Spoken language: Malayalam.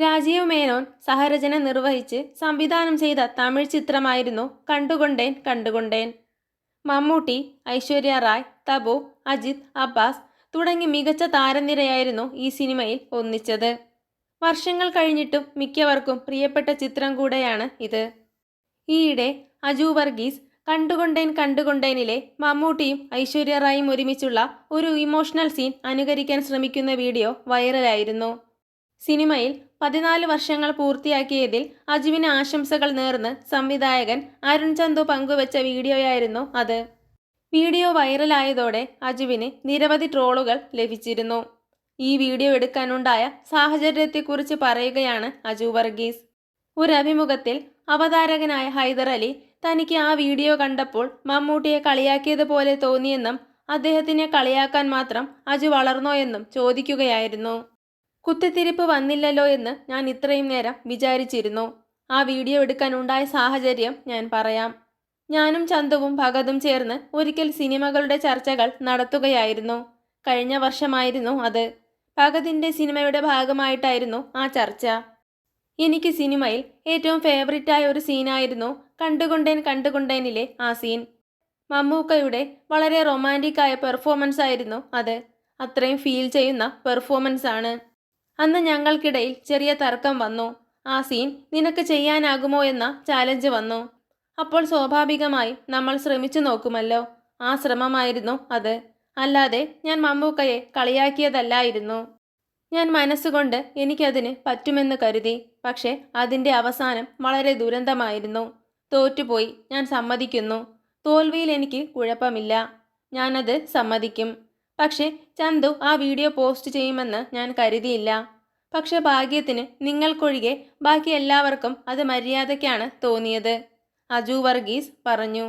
രാജീവ് മേനോൻ സഹരചന നിർവഹിച്ച് സംവിധാനം ചെയ്ത തമിഴ് ചിത്രമായിരുന്നു കണ്ടുകൊണ്ടേൻ കണ്ടുകൊണ്ടേൻ. മമ്മൂട്ടി ഐശ്വര്യ റായ് തബു അജിത് അബ്ബാസ് തുടങ്ങി മികച്ച താരനിരയായിരുന്നു ഈ സിനിമയിൽ ഒന്നിച്ചത്. വർഷങ്ങൾ കഴിഞ്ഞിട്ടും മിക്കവർക്കും പ്രിയപ്പെട്ട ചിത്രം കൂടെയാണ് ഇത്. ഈയിടെ അജു വർഗീസ് കണ്ടുകൊണ്ടേൻ കണ്ടുകൊണ്ടേനിലെ മമ്മൂട്ടിയും ഐശ്വര്യ റായും ഒരുമിച്ചുള്ള ഒരു ഇമോഷണൽ സീൻ അനുകരിക്കാൻ ശ്രമിക്കുന്ന വീഡിയോ വൈറലായിരുന്നു. സിനിമയിൽ പതിനാല് വർഷങ്ങൾ പൂർത്തിയാക്കിയതിൽ അജുവിന് ആശംസകൾ നേർന്ന് സംവിധായകൻ അരുൺ ചന്തു പങ്കുവച്ച വീഡിയോയായിരുന്നു അത്. വീഡിയോ വൈറലായതോടെ അജുവിന് നിരവധി ട്രോളുകൾ ലഭിച്ചിരുന്നു. ഈ വീഡിയോ എടുക്കാനുണ്ടായ സാഹചര്യത്തെക്കുറിച്ച് പറയുകയാണ് അജു വർഗീസ്. ഒരു അഭിമുഖത്തിൽ അവതാരകനായ ഹൈദർ അലി തനിക്ക് ആ വീഡിയോ കണ്ടപ്പോൾ മമ്മൂട്ടിയെ കളിയാക്കിയതുപോലെ തോന്നിയെന്നും അദ്ദേഹത്തിനെ കളിയാക്കാൻ മാത്രം അജു വളർന്നോ എന്നും ചോദിക്കുകയായിരുന്നു. കുത്തിത്തിരിപ്പ് വന്നില്ലല്ലോ എന്ന് ഞാൻ ഇത്രയും നേരം വിചാരിച്ചിരുന്നു. ആ വീഡിയോ എടുക്കാനുണ്ടായ സാഹചര്യം ഞാൻ പറയാം. ഞാനും ചന്തുവും ഭഗതും ചേർന്ന് ഒരിക്കൽ സിനിമകളുടെ ചർച്ചകൾ നടത്തുകയായിരുന്നു. കഴിഞ്ഞ വർഷമായിരുന്നു അത്. ഭഗതിന്റെ സിനിമയുടെ ഭാഗമായിട്ടായിരുന്നു ആ ചർച്ച. എനിക്ക് സിനിമയിൽ ഏറ്റവും ഫേവറിറ്റായ ഒരു സീനായിരുന്നു കണ്ടുകൊണ്ടേൻ കണ്ടുകൊണ്ടേനിലെ ആ സീൻ. മമ്മൂക്കയുടെ വളരെ റൊമാന്റിക് ആയ പെർഫോമൻസ് ആയിരുന്നു അത്. അത്രയും ഫീൽ ചെയ്യുന്ന പെർഫോമൻസ് ആണ് അന്ന് ഞങ്ങൾക്കിടയിൽ ചെറിയ തർക്കം വന്നു. ആ സീൻ നിനക്ക് ചെയ്യാനാകുമോ എന്ന ചാലഞ്ച് വന്നു. അപ്പോൾ സ്വാഭാവികമായി നമ്മൾ ശ്രമിച്ചു നോക്കുമല്ലോ. ആ ശ്രമമായിരുന്നു അത്. അല്ലാതെ ഞാൻ മമ്മൂക്കയെ കളിയാക്കിയതല്ലായിരുന്നു. ഞാൻ മനസ്സുകൊണ്ട് എനിക്കതിന് പറ്റുമെന്ന് കരുതി. പക്ഷേ അതിന്റെ അവസാനം വളരെ ദുരന്തമായിരുന്നു. തോറ്റുപോയി ഞാൻ സമ്മതിക്കുന്നു. തോൽവിയിൽ എനിക്ക് കുഴപ്പമില്ല. ഞാനത് സമ്മതിക്കും. പക്ഷേ ചന്തു ആ വീഡിയോ പോസ്റ്റ് ചെയ്യുമെന്ന് ഞാൻ കരുതിയില്ല. പക്ഷെ ഭാഗ്യത്തിന് നിങ്ങൾക്കൊഴികെ ബാക്കി എല്ലാവർക്കും അത് മര്യാദയ്ക്കാണ് തോന്നിയത്. അജു വർഗീസ് പറഞ്ഞു.